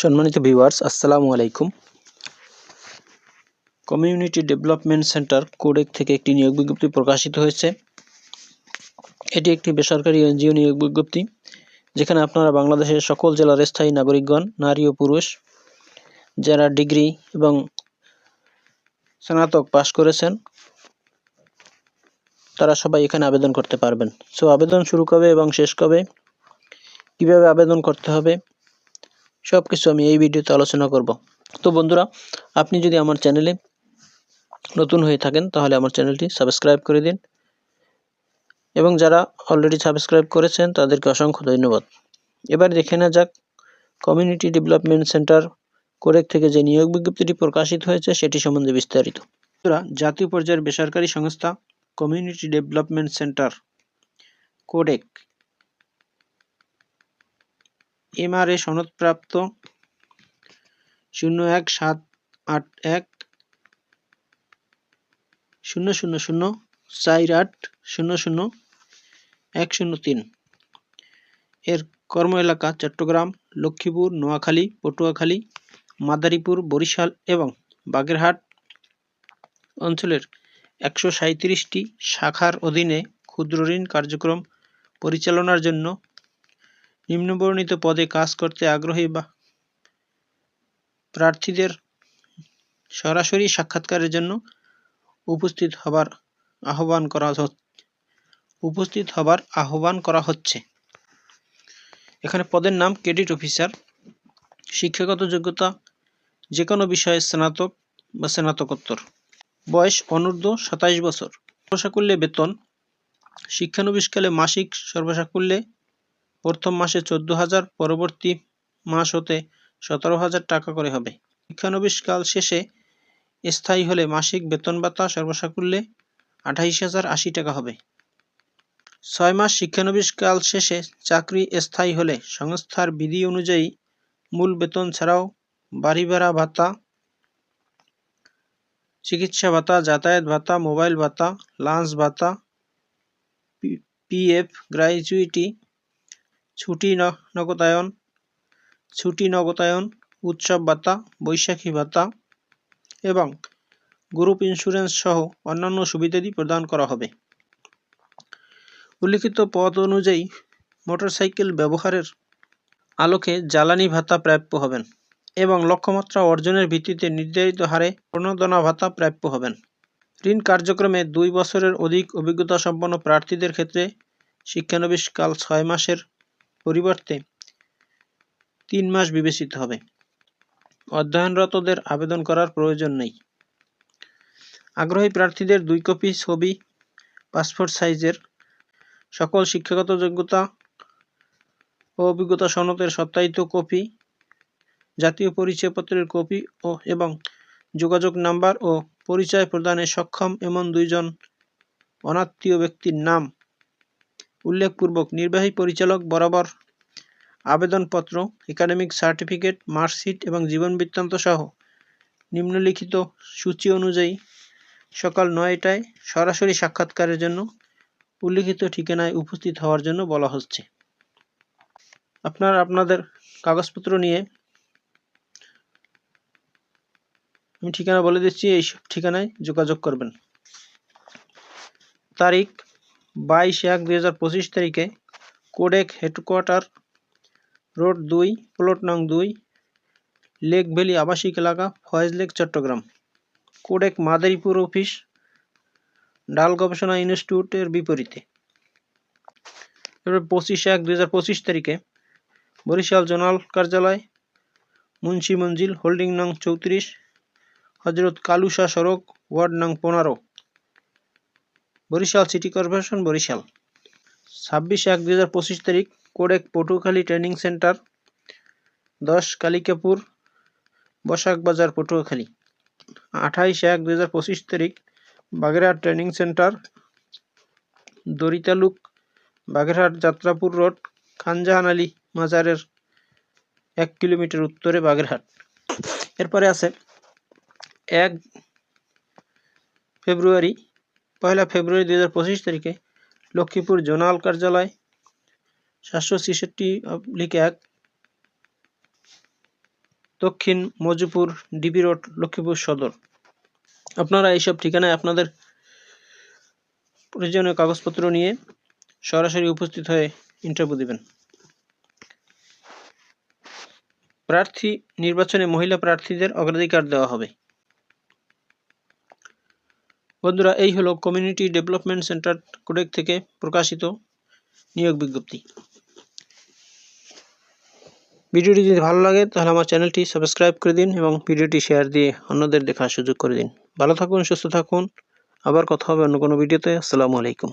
সম্মানিত ভিউয়ার্স আসসালামু আলাইকুম। কমিউনিটি ডেভেলপমেন্ট সেন্টার কোডেক থেকে একটি নিয়োগ বিজ্ঞপ্তি প্রকাশিত হয়েছে। এটি একটি বেসরকারি এনজিও নিয়োগ বিজ্ঞপ্তি, যেখানে আপনারা বাংলাদেশের সকল জেলার স্থায়ী নাগরিকগণ, নারী ও পুরুষ, যারা ডিগ্রি এবং স্নাতক পাশ করেছেন, তারা সবাই এখানে আবেদন করতে পারবেন। সো আবেদন শুরু কবে এবং শেষ কবে? কীভাবে আবেদন করতে হবে? সব কিছু আমি এই ভিডিওতে আলোচনা করব। তো বন্ধুরা, আপনি যদি আমার চ্যানেলে নতুন হয়ে থাকেন, তাহলে আমার চ্যানেলটি সাবস্ক্রাইব করে দিন। এবং যারা অলরেডি সাবস্ক্রাইব করেছেন, তাদেরকে অসংখ্য ধন্যবাদ। এবার দেখে না যাক কমিউনিটি ডেভেলপমেন্ট সেন্টার কোরেক থেকে যে নিয়োগ বিজ্ঞপ্তিটি প্রকাশিত হয়েছে, সেটি সম্বন্ধে বিস্তারিত। জাতীয় পর্যায়ের বেসরকারি সংস্থা কমিউনিটি ডেভেলপমেন্ট সেন্টার কোডেক এমআরএ সনদপ্রাপ্ত শূন্য এক সাত আট এক শূন্য শূন্য শূন্য চার আট শূন্য শূন্য এক শূন্য তিন। এর কর্ম এলাকা চট্টগ্রাম, লক্ষ্মীপুর, নোয়াখালী, পটুয়াখালী, মাদারীপুর, বরিশাল এবং বাগেরহাট অঞ্চলের একশো সাঁত্রিশটি শাখার অধীনে ক্ষুদ্র ঋণ কার্যক্রম পরিচালনার জন্য নিম্নবর্ণিত পদে কাজ করতে আগ্রহী বা প্রার্থীদের সরাসরি সাক্ষাৎকারের জন্য উপস্থিত হবার আহ্বান করা উপস্থিত হবার আহ্বান করা হচ্ছে। এখানে পদের নাম ক্রেডিট অফিসার, শিক্ষাগত যোগ্যতা যে কোনো বিষয়ে স্নাতক বা স্নাতকোত্তর। বয়স অনূর্ধ্ব সাতাইশ বছর। সর্বসাকুল্যে বেতন, শিক্ষানবিশকালে মাসিক সর্বসাকুল্যে প্রথম মাসে চোদ্দ হাজার, পরবর্তী মাস হতে সতেরো হাজার টাকা করে হবে। শিক্ষানবিশকাল শেষে স্থায়ী হলে মাসিক বেতন ভাতা সর্বসাকুল্যে আঠাইশ হাজার আশি টাকা হবে। ছয় মাস শিক্ষানবিশকাল শেষে চাকরি স্থায়ী হলে সংস্থার বিধি অনুযায়ী মূল বেতন ছাড়াও বাড়ি ভাড়া ভাতা, চিকিৎসা ভাতা, যাতায়াত ভাতা, মোবাইল ভাতা, লাঞ্চ ভাতা পিএফ গ্র্যাচুইটি ছুটি নগদায়ন ছুটি নগদায়ন উৎসব ভাতা, বৈশাখী ভাতা এবং গ্রুপ ইন্স্যুরেন্স সহ অন্যান্য সুবিধাদি প্রদান করা হবে। উল্লিখিত পদ অনুযায়ী মোটরসাইকেল ব্যবহারের আলোকে জ্বালানি ভাতা প্রাপ্য হবেন এবং লক্ষ্যমাত্রা অর্জনের ভিত্তিতে নির্ধারিত হারে প্রণোদনা ভাতা প্রাপ্য হবেন। ঋণ কার্যক্রমে দুই বছরের অধিক অভিজ্ঞতা সম্পন্ন প্রার্থীদের ক্ষেত্রে শিক্ষানবিশকাল ছয় মাসের পরিবর্তে তিন মাস বিবেচিত হবে। অধ্যয়নরতদের আবেদন করার প্রয়োজন নেই। আগ্রহী প্রার্থীদের দুই কপি ছবি, পাসপোর্ট সাইজের সকল শিক্ষাগত যোগ্যতা ও অভিজ্ঞতা সনদের সত্যায়িত কপি, জাতীয় পরিচয়পত্রের কপি ও এবং যোগাযোগ নাম্বার ও পরিচয় প্রদানে সক্ষম এমন দুইজন অনাত্মীয় ব্যক্তির নাম উল্লেখপূর্বক নির্বাহী পরিচালক বরাবর আবেদনপত্র, একাডেমিক সার্টিফিকেট, মার্কশিট এবং জীবন বৃত্তান্ত সহ নিম্নলিখিত সূচি অনুযায়ী সকাল নয়টায় সরাসরি সাক্ষাৎকারের জন্য উল্লিখিত ঠিকানায় উপস্থিত হওয়ার জন্য বলা হচ্ছে। আপনারা আপনাদের কাগজপত্র নিয়ে আমি ঠিকানা বলে দিচ্ছি, এই ঠিকানায় যোগাযোগ করবেন। তারিখ বাইশ এক দুই হাজার পঁচিশ তারিখে কোডেক হেডকোয়ার্টার রোড দুই, প্লট নং দুই, লেক ভ্যালি আবাসিক এলাকা, ফয়েজ লেক, চট্টগ্রাম। কোডেক মাদারীপুর অফিস, ডাল গবেষণা ইনস্টিটিউটের বিপরীতে। এবার পঁচিশ এক দুই হাজার পঁচিশ তারিখে বরিশাল জোনাল কার্যালয়, মুন্সি মঞ্জিল, হোল্ডিং নং চৌত্রিশ হজরত কালুশা সড়ক, ওয়ার্ড নং পনেরো। Barishal city corporation, Barishal. ছাব্বিশ এক দুই হাজার পঁচিশ তারিখ, কোডেক পটুয়াখালী ট্রেনিং সেন্টার, দশ কালিকাপুর, বসাক বাজার, পটুয়াখালী। আঠাইশ এক দুই হাজার পঁচিশ তারিখ, Bagerhat training centre Daritaluk Bagerhat Jatrapur road, Khanjahan Ali মাজারের এক কিলোমিটার উত্তরে বাগেরহাট। এরপরে আছে এক ফেব্রুয়ারি পয়লা ফেব্রুয়ারি দুই হাজার পঁচিশ তারিখে লক্ষ্মীপুর জোনাল কার্যালয়, সাতশো ছেষট্টি লিখে এক, দক্ষিণ মজুপুর ডিবি রোড, লক্ষ্মীপুর সদর। আপনারা এইসব ঠিকানায় আপনাদের প্রয়োজনীয় কাগজপত্র নিয়ে সরাসরি উপস্থিত হয়ে ইন্টারভিউ দেবেন। প্রার্থী, নির্বাচনে মহিলা প্রার্থীদের অগ্রাধিকার দেওয়া হবে। বন্ধুরা, এই হলো কমিউনিটি ডেভেলপমেন্ট সেন্টার কোডেক থেকে প্রকাশিত নিয়োগ বিজ্ঞপ্তি। ভিডিওটি যদি ভালো লাগে, তাহলে আমার চ্যানেলটি সাবস্ক্রাইব করে দিন এবং ভিডিওটি শেয়ার দিয়ে অন্যদের দেখার সুযোগ করে দিন। ভালো থাকুন, সুস্থ থাকুন। আবার কথা হবে অন্য কোনো ভিডিওতে। আসসালামু আলাইকুম।